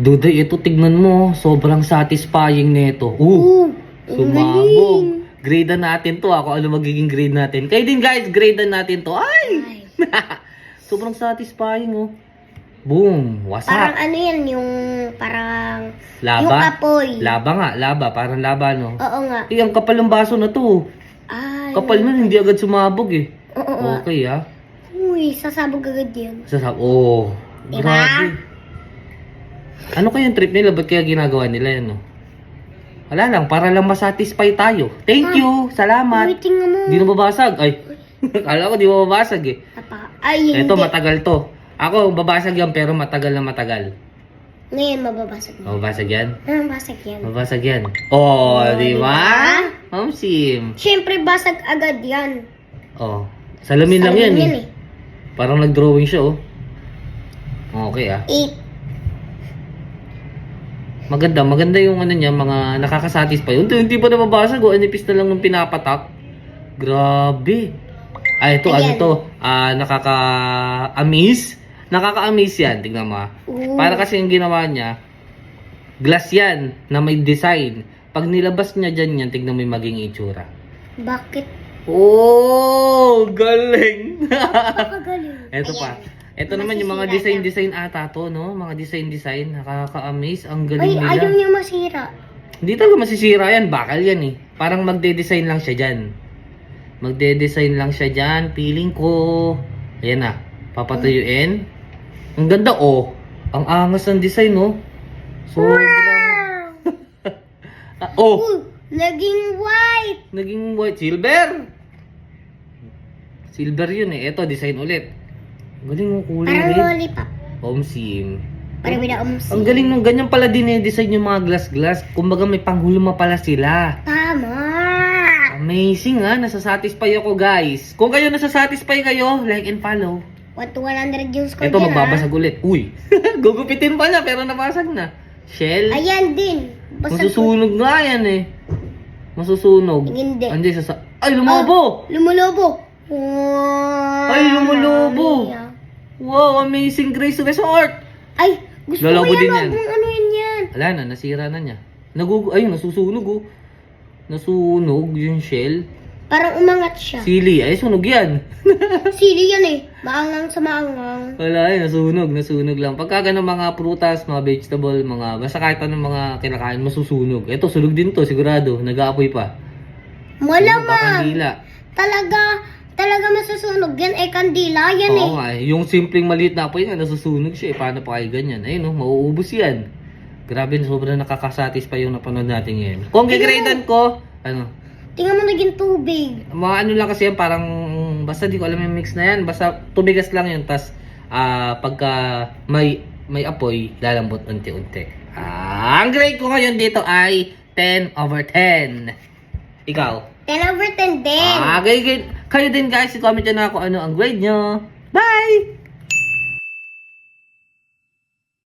Duday, ito tignan mo. Sobrang satisfying nito. Oo. sumabog. Grade natin to. Ako ano magiging grade natin. Kayo din guys, grade natin to. Ay! Sobrang satisfying oh. Boom! Parang Wasak! ano yan, yung parang... Laba? Yung apoy. Laba nga, laba. Parang laba no. Oo nga. Eh, ang kapal ng baso na to. Ay. Kapal man, hindi agad sumabog eh. Oo nga. Okay ah. Uy, sasabog agad yan. Sasab oh, Diba? grabe. Ano kaya yung trip nila? Ba't kaya ginagawa nila yan, no? Wala lang, para lang masatisfy tayo. Thank you, Uy, salamat. tingnan mo. Hindi na babasag. Ay, kala ko di mababasag eh. Tapa. Ay, hindi. Ito, matagal to. Ako, babasag yan, pero matagal na matagal. Ngayon, mababasag na. Mababasag yan? Ah, basag yan. Mababasag yan. Oh, Oh, di diba? ba? Ma'am Sim. Siyempre, basag agad yan. Oh, salamin lang yan, Salamin eh. Parang nag-drawing siya, oh. Okay ah. Eight. Maganda, maganda yung ano niya, mga nakakasatisfy. Unti, hindi pa nababasag, oh. Anipis na lang ng pinapatak. Grabe. Ah, ito, ano Ayan. to? Ah, nakaka-amaze. Nakaka-amaze yan, tingnan mo. ah. Ooh. Para kasi yung ginawa niya, glass yan, na may design. Pag nilabas niya dyan yan, tignan mo yung maging itsura. Bakit? Oh, galing! Napakagaling. Ito Ayan. Ito naman yung mga Masisira design-design ata to, no? Mga design-design. Nakaka-amaze. Ang Ay, galing nila. ayaw niya masira. Hindi talaga masisira yan. Bakal yan eh. Parang magde-design lang siya dyan. Magde-design lang siya dyan. Feeling ko. Ayan na. Papatuyuin. Ang ganda oh. Ang angas ng design oh. Sobrang... Ah, oh! Uy, naging white. Naging white. Silver! Silver yun eh. Ito, design ulit. Galing mo kulay Parang red. lollipop. Home sim. Parang wala umsi. Ang galing nung ganyan pala din eh, design yung mga glass-glass. Kumbaga may panghulma pala sila. Tama. Amazing ha, nasasatisfy ako guys. Kung kayo nasasatisfy kayo, like and follow. 1 to 100 yung score Ito dyan, magbabasag ulit. Uy, gugupitin pa niya pero nabasag na. Shell, ha? Ayan din. Basag masusunog nga yan eh. Masusunog. Hindi. Andi sa. Ay, lumobo! Lumulobo. Wow. Wow, amazing Grace Resort! Ay, gusto Lolobo ko yan. din Huwag yan. mong ano yun yan. Wala na, nasira na niya. Nagugu... Ayun, nasusunog oh. Nasunog yung shell. Parang umangat siya. Sili, ay sunog yan. Sili yan eh. Maangang sa maangang. Wala eh, nasunog, nasunog lang. Pagka ganun mga prutas, mga vegetable, mga, basta kahit anong mga kinakain, masusunog. Ito, sunog din to, sigurado. Nag-aapoy pa. Malamang. Kakandila. Talaga, talaga masusunog yan. Eh, kandila yan eh. Oo nga eh. Yung simpleng maliit na apoy nga, nasusunog siya eh. Paano pa kayo ganyan? Ayun no, mauubos yan. Grabe, sobrang nakakasatisfy yung napanood natin ngayon. Kung gigradean ko, ano, Tingnan mo naging tubig. mga ano lang kasi yan, parang, basta di ko alam yung mix na yan. Basta tubigas lang yun, tas ah, pagka may, may apoy, lalambot unti-unti. Ah, ang grade ko ngayon dito ay 10 over 10. Ikaw? 10 over 10 din. Ah, kayo, kayo, din guys, i-comment nyo na kung ano ang grade nyo. Bye!